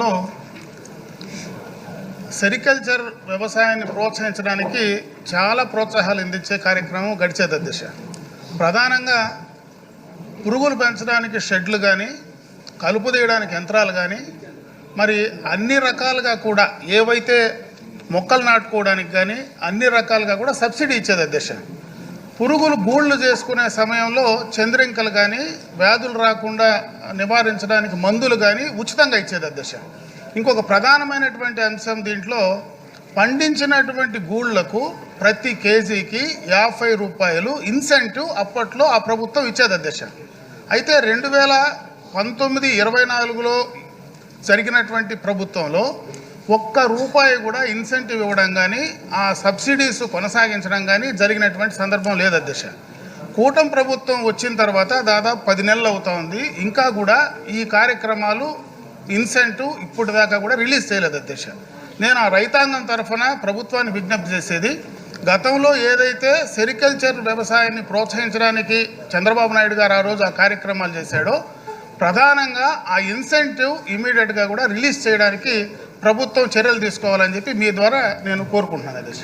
లో సెరికల్చర్ వ్యవసాయాన్ని ప్రోత్సహించడానికి చాలా ప్రోత్సాహాలు అందించే కార్యక్రమం గడిచేది దిశ. ప్రధానంగా పురుగులు పెంచడానికి షెడ్లు కానీ కలుపు తీయడానికి యంత్రాలు కానీ మరి అన్ని రకాలుగా కూడా ఏవైతే మొక్కలు నాటుకోవడానికి కానీ అన్ని రకాలుగా కూడా సబ్సిడీ ఇచ్చేది దిశ. పురుగులు గూళ్ళు చేసుకునే సమయంలో చంద్రింకలు కానీ వ్యాధులు రాకుండా నివారించడానికి మందులు కానీ ఉచితంగా ఇచ్చేది అధ్యక్ష ఇంకొక ప్రధానమైనటువంటి అంశం దీంట్లో పండించినటువంటి గూళ్ళకు ప్రతి కేజీకి యాభై రూపాయలు ఇన్సెంటివ్ అప్పట్లో ఆ ప్రభుత్వం ఇచ్చేది అధ్యక్ష అయితే రెండు వేల పంతొమ్మిది ఇరవై నాలుగులో జరిగినటువంటి ప్రభుత్వంలో ఒక్క రూపాయి కూడా ఇన్సెంటివ్ ఇవ్వడం కానీ ఆ సబ్సిడీస్ కొనసాగించడం కానీ జరిగినటువంటి సందర్భం లేదు అధ్యక్ష. కూటమి ప్రభుత్వం వచ్చిన తర్వాత దాదాపు పది నెలలు అవుతోంది. ఇంకా కూడా ఈ కార్యక్రమాలు ఇన్సెంటివ్ ఇప్పుడు దాకా కూడా రిలీజ్ చేయలేదు అధ్యక్ష. నేను ఆ రైతాంగం తరఫున ప్రభుత్వాన్ని విజ్ఞప్తి చేసేది గతంలో ఏదైతే సెరికల్చర్ వ్యవసాయాన్ని ప్రోత్సహించడానికి చంద్రబాబు నాయుడు గారు ఆ రోజు ఆ కార్యక్రమాలు చేశాడో ప్రధానంగా ఆ ఇన్సెంటివ్ ఇమీడియట్గా కూడా రిలీజ్ చేయడానికి ప్రభుత్వం చర్యలు తీసుకోవాలని చెప్పి మీ ద్వారా నేను కోరుకుంటున్నాను అధ్యక్ష